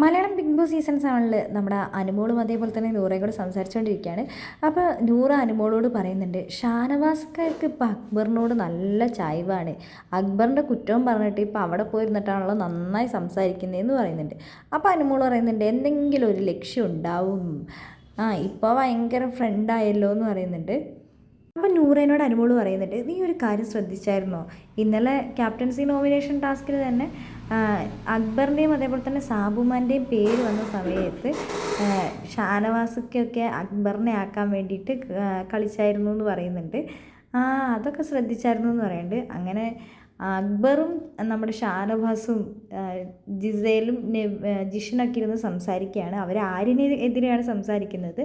Malayalam big boss season സെവനിൽ നമ്മുടെ അനുമോളും അതേപോലെ തന്നെ നൂറയും കൂടെ സംസാരിച്ചുകൊണ്ടിരിക്കുകയാണ്. അപ്പോൾ നൂറ അനുമോളോട് പറയുന്നുണ്ട് ഷാനവാസ്കർക്ക് ഇപ്പോൾ അക്ബറിനോട് നല്ല ചായ്വാണ്. അക്ബറിന്റെ കുറ്റവും പറഞ്ഞിട്ട് ഇപ്പോൾ അവിടെ പോയിരുന്നിട്ടാണല്ലോ നന്നായി സംസാരിക്കുന്നതെന്ന് പറയുന്നുണ്ട്. അപ്പോൾ അനുമോൾ പറയുന്നുണ്ട് എന്തെങ്കിലും ഒരു ലക്ഷ്യം ഉണ്ടാവും. ആ ഇപ്പോൾ ഭയങ്കര ഫ്രണ്ടായല്ലോ എന്ന് പറയുന്നുണ്ട്. അപ്പോൾ നൂറേനോട് അനുമോൾ പറയുന്നുണ്ട് നീ ഒരു കാര്യം ശ്രദ്ധിച്ചായിരുന്നോ? ഇന്നലെ ക്യാപ്റ്റൻസി നോമിനേഷൻ ടാസ്കിൽ തന്നെ അക്ബറിന്റെയും അതേപോലെ തന്നെ സാബുമാന്റെയും പേര് വന്ന സമയത്ത് ഷാനവാസക്കൊക്കെ അക്ബറിനെ ആക്കാൻ വേണ്ടിയിട്ട് കളിച്ചായിരുന്നു എന്ന് പറയുന്നുണ്ട്. ആ അതൊക്കെ ശ്രദ്ധിച്ചായിരുന്നു എന്ന് പറയുന്നുണ്ട്. അങ്ങനെ അക്ബറും നമ്മുടെ ഷാനവാസും ജിസേലും ജിഷനൊക്കെ ഇരുന്ന് സംസാരിക്കുകയാണ്. അവർ ആര്യനെ എതിരെയാണ് സംസാരിക്കുന്നത്.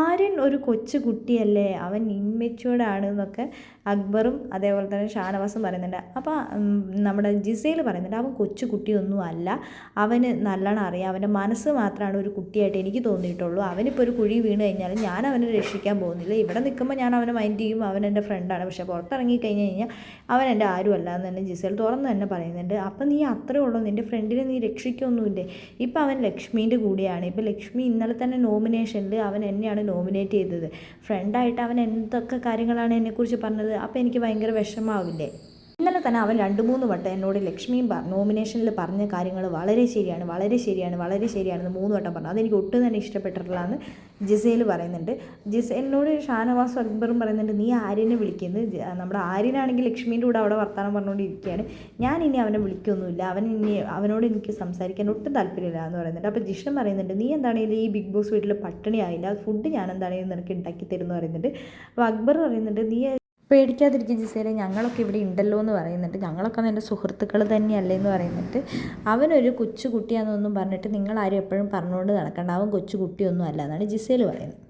ആര്യൻ ഒരു കൊച്ചു കുട്ടിയല്ലേ? അവൻ ഇമ്മെച്ചുവേർഡാണ് എന്നൊക്കെ അക്ബറും അതേപോലെ തന്നെ ഷാനവാസും പറയുന്നുണ്ട്. അപ്പോൾ നമ്മുടെ ജിസേൽ പറയുന്നുണ്ട് അവൻ കൊച്ചു കുട്ടിയൊന്നും അല്ല. അവന് നല്ലോണം അറിയാം. അവന്റെ മനസ്സ് മാത്രമാണ് ഒരു കുട്ടിയായിട്ട് എനിക്ക് തോന്നിയിട്ടുള്ളൂ. അവനിപ്പോൾ ഒരു കുഴി വീണ് കഴിഞ്ഞാൽ ഞാൻ അവനെ രക്ഷിക്കാൻ പോകുന്നില്ല. ഇവിടെ നിൽക്കുമ്പോൾ ഞാൻ അവനെ മൈൻഡ് ചെയ്യും. അവൻ എന്റെ ഫ്രണ്ടാണ് പക്ഷേ പുറത്തിറങ്ങി കഴിഞ്ഞ് കഴിഞ്ഞാൽ അവൻ എന്റെ ആരുമല്ല എന്ന് തന്നെ ജിസേൽ തുറന്ന് തന്നെ പറയുന്നുണ്ട് അപ്പം നീ അത്രേ ഉള്ളൂ നിന്റെ ഫ്രണ്ടിനെ നീ രക്ഷിക്കൊന്നുമില്ലേ? ഇപ്പം അവൻ ലക്ഷ്മീന്റെ കൂടെയാണ്. ഇപ്പം ലക്ഷ്മി ഇന്നലെ തന്നെ നോമിനേഷനിൽ അവൻ എന്നെയാണ് നോമിനേറ്റ് ചെയ്തത്. ഫ്രണ്ടായിട്ട് അവൻ എന്തൊക്കെ കാര്യങ്ങളാണ് എന്നെക്കുറിച്ച് പറഞ്ഞത്? അപ്പോൾ എനിക്ക് ഭയങ്കര വിഷമാവില്ലേ? ഇന്നലെ തന്നെ അവൻ രണ്ട് മൂന്ന് വട്ടം എന്നോട് ലക്ഷ്മിയും നോമിനേഷനിൽ പറഞ്ഞ കാര്യങ്ങൾ വളരെ ശരിയാണ് വളരെ ശരിയാണ് വളരെ ശരിയാണെന്ന് മൂന്ന് വട്ടം പറഞ്ഞു. അതെനിക്ക് ഒട്ടും തന്നെ ഇഷ്ടപ്പെട്ടിട്ടില്ല എന്ന് ജിസേൽ പറയുന്നുണ്ട്. ജിസേലിനോട് ഷാനവാസ് അക്ബറും പറയുന്നുണ്ട് നീ ആര്യനെ വിളിക്കുന്നത് നമ്മുടെ ആര്യനാണെങ്കിൽ ലക്ഷ്മീന്റെ കൂടെ അവിടെ വർത്തമാനം പറഞ്ഞുകൊണ്ടിരിക്കുകയാണ് ഞാൻ ഇനി അവനെ വിളിക്കൊന്നുമില്ല. അവൻ ഇനി അവനോട് എനിക്ക് സംസാരിക്കാൻ ഒട്ടും താല്പര്യമില്ല എന്ന് പറയുന്നുണ്ട്. അപ്പോൾ ജിഷൻ പറയുന്നുണ്ട് നീ എന്താണെങ്കിലും ഈ ബിഗ് ബോസ് വീട്ടിൽ പട്ടിണി ആയില്ല. ഫുഡ് ഞാൻ എന്താണെങ്കിലും നിനക്ക് ഉണ്ടാക്കി തരുമെന്ന് പറയുന്നുണ്ട്. അപ്പോൾ അക്ബർ പറയുന്നുണ്ട് നീ പേടിക്കാതിരിക്കും ജിസേലെ ഞങ്ങളൊക്കെ ഇവിടെ ഉണ്ടല്ലോ എന്ന് പറയുന്നുണ്ട്. ഞങ്ങളൊക്കെ എന്റെ സുഹൃത്തുക്കൾ തന്നെയല്ലേ എന്ന് പറയുന്നുണ്ട്. അവനൊരു കൊച്ചു കുട്ടിയാണെന്നൊന്നും പറഞ്ഞിട്ട് നിങ്ങളാരും എപ്പോഴും പറഞ്ഞുകൊണ്ട് നടക്കണ്ട. അവൻ കൊച്ചു കുട്ടിയൊന്നും അല്ല എന്നാണ് ജിസേൽ പറയുന്നത്.